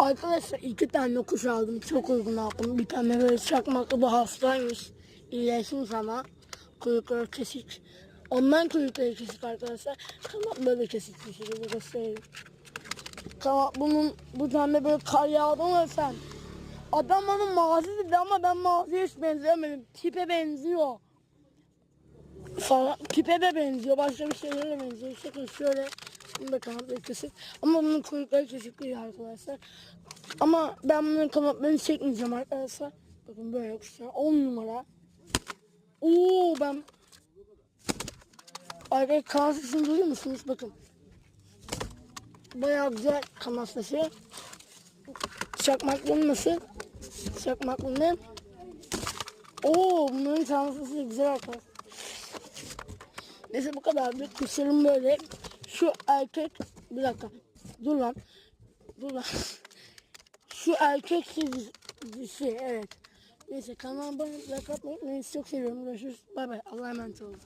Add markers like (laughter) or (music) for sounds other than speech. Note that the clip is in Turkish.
Arkadaşlar iki tane kuş aldım. Çok uygun aldım. Bir tane böyle çakmaklı bu hastaymış. İyileşmiş ama. Kuyrukları kesik. Ondan kuyrukları kesik arkadaşlar. Kanat böyle kesik bir şekilde göstereyim. Kanat bunun bu tane böyle kar yağdı mı sen? Adam bana mazi dedi ama ben maziye hiç benzemedim. Tipe benziyor. Falan. Tipe de benziyor. Başka bir şeylere de benziyor. Şöyle şöyle. Bunu da kanatları kesik. Ama bunun kuyrukları değil arkadaşlar. Ama ben bunun kanatlarını çekmeyeceğim arkadaşlar. Bakın böyle kuşlar. 10 numara. Oo ben Arkadaşlar kanat sesini duyuyor musunuz? Bakın. Bayağı güzel kanat sesi. Çakmaklının nasıl? Çakmaklının. Oo bunların kanat sesi güzel arkadaşlar. Neyse bu kadar. Bir kuşlarım böyle. Şu erkek bir dakika. Dur lan. Dur lan. (laughs) Şu erkek dizisi evet. Neyse kanalıma like atmayı unutmayın. Sizi çok seviyorum. Görüşürüz. Bay bay. Allah'a emanet olun.